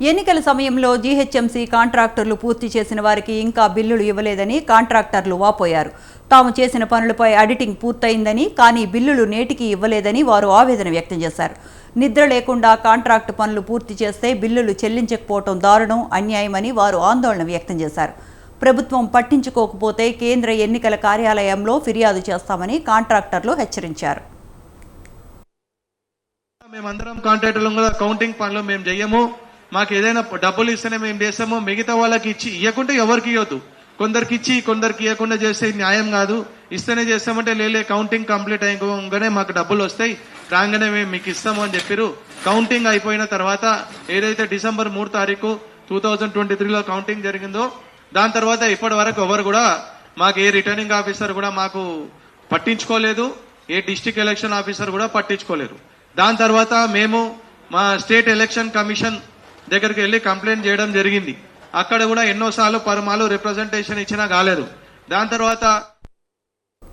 ఎన్నికల సమయంలో జీహెచ్ఎంసీ కాంట్రాక్టర్లు పూర్తి చేసిన వారికి ఇంకా బిల్లులు ఇవ్వలేదని కాంట్రాక్టర్లు వాపోయారు. తాము చేసిన పనులపై ఆడిటింగ్ పూర్తయిందని కానీ బిల్లులు నేటికి ఇవ్వలేదని వారు ఆవేదన వ్యక్తం చేశారు. నిద్ర లేకుండా కాంట్రాక్టు పనులు పూర్తి చేస్తే బిల్లులు చెల్లించకపోవటం దారుణం అన్యాయమని వారు ఆందోళన వ్యక్తం చేశారు. ప్రభుత్వం పట్టించుకోకపోతే కేంద్ర ఎన్నికల కార్యాలయంలో ఫిర్యాదు చేస్తామని కాంట్రాక్టర్లు హెచ్చరించారు. మేమందరం కాంట్రాక్టర్లు కూడా కౌంటింగ్ పనులు మేము చెయ్యము. మాకు ఏదైనా డబ్బులు ఇస్తేనే మేము చేస్తాము మిగతా వాళ్ళకి ఇచ్చి ఇవ్వకుంటే ఎవరికి ఇవ్వద్దు కొందరికి ఇచ్చి కొందరికి ఇవ్వకుండా చేస్తే న్యాయం కాదు. ఇస్తేనే చేస్తామంటే లేలే కౌంటింగ్ కంప్లీట్ అయ్యగానే మాకు డబ్బులు వస్తాయి. రాగానే మేము మీకు ఇస్తాము అని చెప్పారు కౌంటింగ్ అయిపోయిన తర్వాత ఏదైతే డిసెంబర్ మూడు తారీఖు టూ థౌజండ్ ట్వంటీ త్రీలో కౌంటింగ్ జరిగిందో దాని తర్వాత ఇప్పటి వరకు ఎవరు కూడా మాకు ఏ రిటర్నింగ్ ఆఫీసర్ కూడా మాకు పట్టించుకోలేదు. ఏ డిస్టిక్ ఎలక్షన్ ఆఫీసర్ కూడా పట్టించుకోలేరు దాని తర్వాత మేము మా స్టేట్ ఎలక్షన్ కమిషన్ దగ్గరికి వెళ్ళి కంప్లైంట్ చేయడం జరిగింది. అక్కడ కూడా ఎన్నోసార్లు పరమాలు రిప్రజెంటేషన్ ఇచ్చినా కాలేదు. దాని తర్వాత